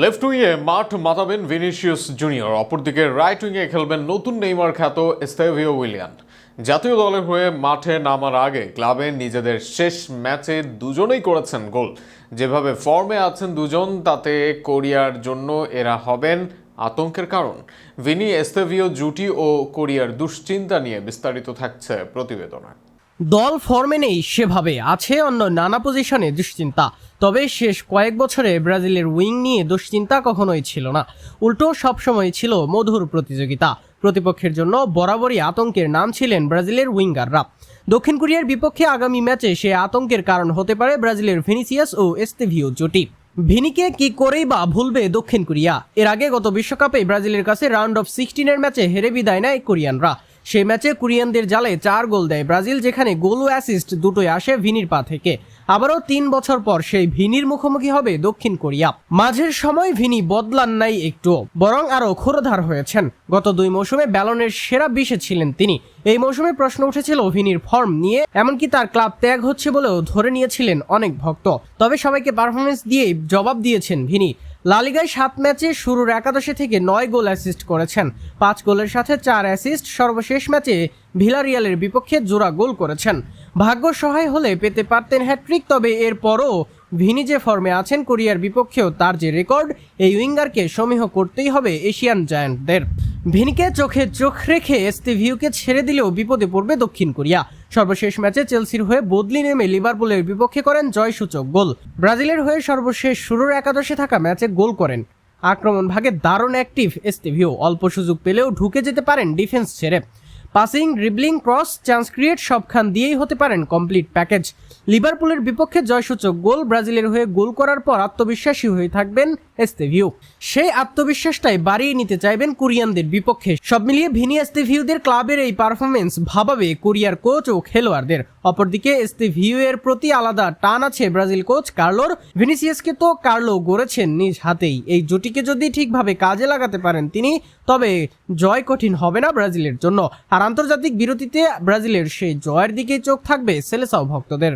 Left উইংয়ে মাঠ মাতাবেন ভিনিসিয়াস জুনিয়র, অপরদিকে রাইট উইংয়ে খেলবেন নতুন নেইমার খ্যাত স্টেভিও উইলিয়ান। জাতীয় দলের হয়ে মাঠে নামার আগে ক্লাবে নিজেদের শেষ ম্যাচে দুজনেই করেছেন গোল। যেভাবে ফর্মে আছেন দুজন, তাতে কোরিয়ার জন্য এরা হবেন আতঙ্কের কারণ। ভিনি এস্তেভিও জুটি ও কোরিয়ার দুশ্চিন্তা নিয়ে বিস্তারিত থাকছে প্রতিবেদনে। দল ফর্মে নেই সেভাবে। আছে অন্য নানা পজিশনে দুশ্চিন্তা। তবে শেষ কয়েক বছরে ব্রাজিলের উইং নিয়ে দুশ্চিন্তা কখনোই ছিল না। উল্টো সবসময় ছিল মধুর প্রতিযোগিতা। প্রতিপক্ষের জন্য বরাবরই আতঙ্কের নাম ছিলেন ব্রাজিলের উইঙ্গাররা। দক্ষিণ কোরিয়ার বিপক্ষে আগামী ম্যাচে সে আতঙ্কের কারণ হতে পারে ব্রাজিলের ভিনিসিয়াস ও এস্তেভিও জুটি। ভিনিকে কি করেই বা ভুলবে দক্ষিণ কোরিয়া? এর আগে গত বিশ্বকাপে ব্রাজিলের কাছে রাউন্ড অফ সিক্সটিনের ম্যাচে হেরে বিদায় নেয় কোরিয়ানরা। সেই ম্যাচে কোরিয়ানদের জালে চার গোল দেয় ব্রাজিল, যেখানে গোল ও অ্যাসিস্ট দুটোই আসে ভিনির পা থেকে। আবারও তিন বছর পর সেই ভিনির মুখোমুখি হবে দক্ষিণ কোরিয়া। মাঝের সময় ভিনি বদলান নাই একটু বরং আরও ক্ষুরধার হয়েছেন। গত দুই মৌসুমে ব্যালনের সেরা বিশে ছিলেন তিনি। এই মৌসুমে প্রশ্ন উঠেছিল ভিনির ফর্ম নিয়ে, এমনকি তার ক্লাব ত্যাগ হচ্ছে বলেও ধরে নিয়েছিলেন অনেক ভক্ত। তবে সবাইকে পারফরমেন্স দিয়েই জবাব দিয়েছেন ভিনি। লালিগায় সাত ম্যাচে শুরুর একাদশে থেকে নয় গোল অ্যাসিস্ট করেছেন। পাঁচ গোলের সাথে চার অ্যাসিস্ট, সর্বশেষ ম্যাচে ভিলারিয়ালের বিপক্ষে জোড়া গোল করেছেন। ভাগ্য সহায় হলে পেতে পারতেন হ্যাট্রিক তবে এরপরও ভিনি যে ফর্মে আছেন কোরিয়ার বিপক্ষেও তার যে রেকর্ড, এই উইঙ্গারকে সমীহ করতেই হবে এশিয়ান জায়ান্টদের। ভিনিকে চোখে চোখ রেখে এস্তিভিউকে ছেড়ে দিলেও বিপদে পড়বে দক্ষিণ কোরিয়া। সর্বশেষ ম্যাচে চেলসির হয়ে বদলি নেমে লিভারপুলের বিপক্ষে করেন জয়সূচক গোল। ব্রাজিলের হয়ে সর্বশেষ শুরুর একাদশে থাকা ম্যাচে গোল করেন। আক্রমণ ভাগে দারুণ অ্যাক্টিভ এস্তিভিও অল্প সুযোগ পেলেও ঢুকে যেতে পারেন ডিফেন্স ছেড়ে। Passing, dribbling, cross, chance create সবখান দিয়েই হতে পারেন কমপ্লিট প্যাকেজ। লিভারপুলের বিপক্ষে জয়সূচক গোল। ব্রাজিলের হয়ে গোল করার পর আত্মবিশ্বাসী হয়ে থাকবেন এস্তেভিউ সেই আত্মবিশ্বাসটাই বাড়িয়ে নিতে চাইবেন কোরিয়ানদের বিপক্ষে। সব মিলিয়ে ভিনি এস্তেভিউদের ক্লাবের এই পারফরমেন্স ভাবাবে কোরিয়ার কোচ ও খেলোয়াড়দের। অপরদিকে এস্তেভিউ এর প্রতি আলাদা টান আছে ব্রাজিল কোচ কার্লোর। ভিনিসিয়াসকে তো কার্লো গড়েছেন নিজ হাতেই। এই জুটিকে যদি ঠিকভাবে কাজে লাগাতে পারেন তিনি, তবে জয় কঠিন হবে না ব্রাজিলের জন্য। আর আন্তর্জাতিক বিরতিতে ব্রাজিলের সেই জয়ের দিকেই চোখ থাকবে সেলেসাও ভক্তদের।